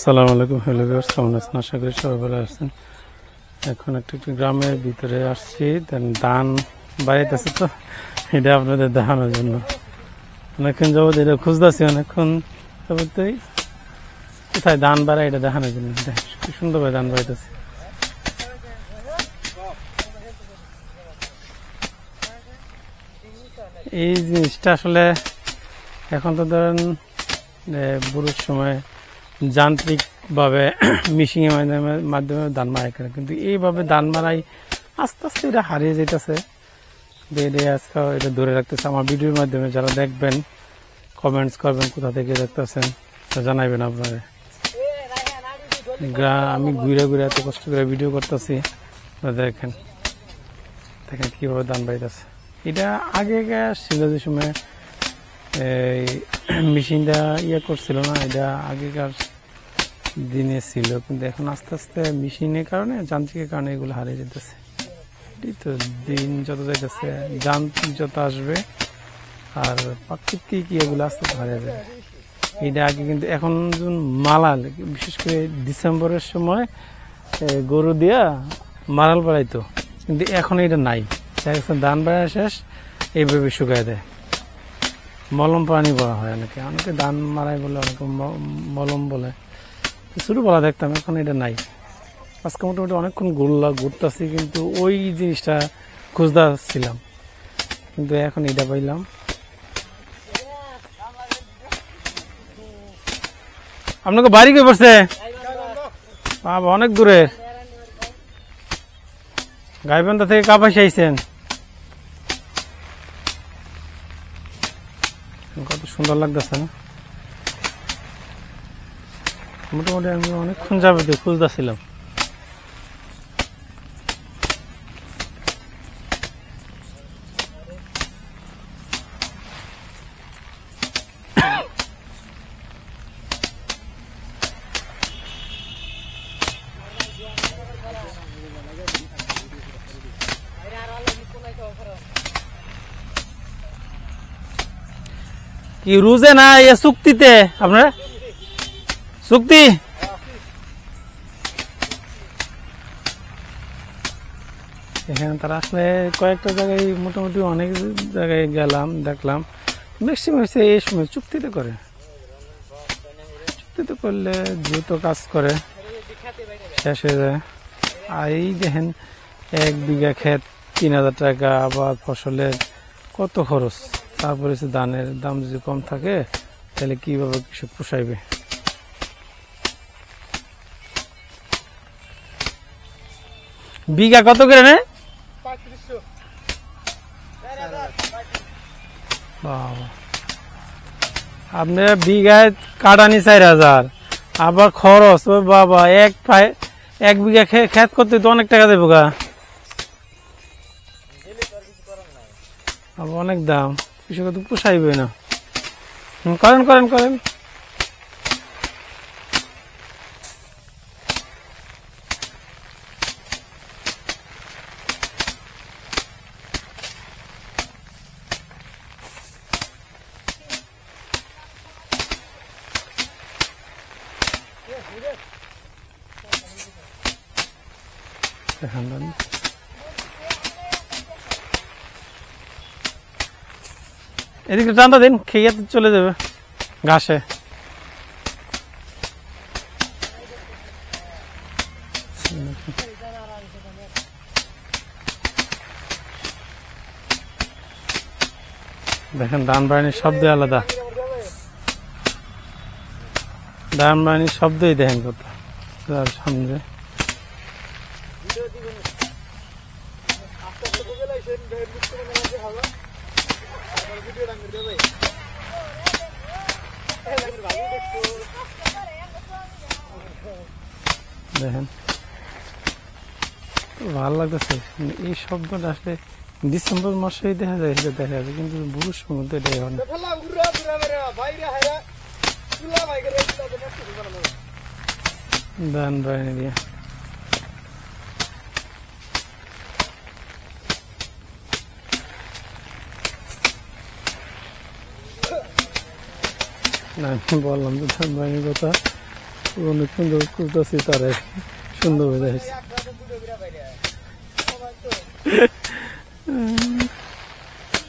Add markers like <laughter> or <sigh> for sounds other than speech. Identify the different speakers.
Speaker 1: আসসালামু আলাইকুম, hello viewers, কেমন আছেন? আশা করি সবাই ভালো আছেন। এখন একটা একটু গ্রামের ভিতরে আসছি দেন ধান বাড়িতেছে তো, এটা আপনাদের দেখানোর জন্য। অনেকক্ষণ যাবত এটা খুঁজতেছি, অনেকক্ষণ যাবতই কোথায় ধান বাড়ায় এটা দেখানোর জন্য। কি সুন্দরভাবে ধান বাড়িতেছে এই জিনিসটা আসলে এখন তো ধরেন বুড়োর সময় যান্ত্রিকভাবে <clears throat> মিশিংয়ের মাধ্যমে মাধ্যমে ধান মারাই করে কিন্তু এইভাবে ধান মারাই আস্তে আস্তে এটা হারিয়ে যেতেছে এটা আজকে এটা ধরে রাখতেছে। আমার ভিডিওর মাধ্যমে যারা দেখবেন কমেন্টস করবেন কোথা থেকে দেখতেছেন জানাইবেন আপনারা। আমি ঘুরে ঘুরে এত কষ্ট করে ভিডিও করতেছি দেখেন। দেখেন কীভাবে ধান বাড়িতেছে। এটা আগে ছিল যে সময়, এই <clears throat> মেশিনটা ইয়ে করছিল না, এটা আগেকার দিনে ছিল, কিন্তু এখন আস্তে আস্তে মেশিনের কারণে, যান্ত্রিকের কারণে এগুলো হারিয়ে যেতেছে। এই তো দিন যত যাইতেছে, যান্ত্রিক যত আসবে, আর প্রাকৃতিক এগুলো আস্তে আস্তে হারিয়ে যাবে। এটা আগে কিন্তু এখন যখন মালাল, বিশেষ করে ডিসেম্বরের সময় গরু দিয়া মারাল বাড়াইতো, কিন্তু এখন এটা নাই। ধান বাড়া শেষ, এইভাবে শুকায় দেয় মলম প্রাণী বলা হয় অনেকে। অনেকে ধান মারাই বলে, অনেকে মলম বলে। শুরু বলা দেখতাম এখন এটা নাই। আজকে মোটামুটি অনেকক্ষণ ঘুরলা, ঘুরতেছি, কিন্তু ওই জিনিসটা খুঁজতে ছিলাম। কিন্তু এখন এটা পাইলাম। আপনাকে বাড়ি কে পড়ছে? অনেক দূরে। গাইবান্ধা থেকে কাপাসি আইছেন। কত সুন্দর লাগতেছে না? মোটামুটি আমি অনেকক্ষণ যাবে খুঁজতেছিলাম। কি রুজে না এ চুক্তিতে? আপনার? চুক্তি? এখানে তারা আসলে কয়েকটা জায়গায় মোটামুটি অনেক জায়গায় গেলাম, দেখলাম। ম্যাক্সিমাম হচ্ছে এই সময় চুক্তিতে করে। চুক্তিতে করলে দ্রুত কাজ করে, শেষ হয়ে যায়। আর এই দেখেন, এক বিঘা ক্ষেত তিন হাজার টাকা আবার ফসলের কত খরচ? তারপরে হচ্ছে ধানের দাম যদি কম থাকে, তাহলে কীভাবে কৃষক পোষাইবে? বিঘা কত করে নে? আপনার বিঘায় কাটানি চার হাজার, আবার খরচ, ও বাবা, এক পায়ে এক বিঘা খেত করতে তো অনেক টাকা দেবো গা। অনেক দাম। কৃষক তো পোষাইবে না। করেন করেন করেন। দেখান। এদিকে টানটা দিন খেয়ে চলে যাবে ঘাসে। দেখেন ধান বাহিনীর শব্দ আলাদা। ধান বাহিনীর শব্দই দেখেন কত সামনে। দেখেন। ভালো লাগতেছে। এই শব্দটা আসলে ডিসেম্বর মাসেই দেখা যায় সেটা দেখা যায় কিন্তু বুড়োর তো এটা হয় না ধান বাহিনী দিয়ে। বললাম যে ধানবাহিনীর কথা। অনেক সুন্দর করতেছি তারা সুন্দর হয়ে যাচ্ছে। <laughs>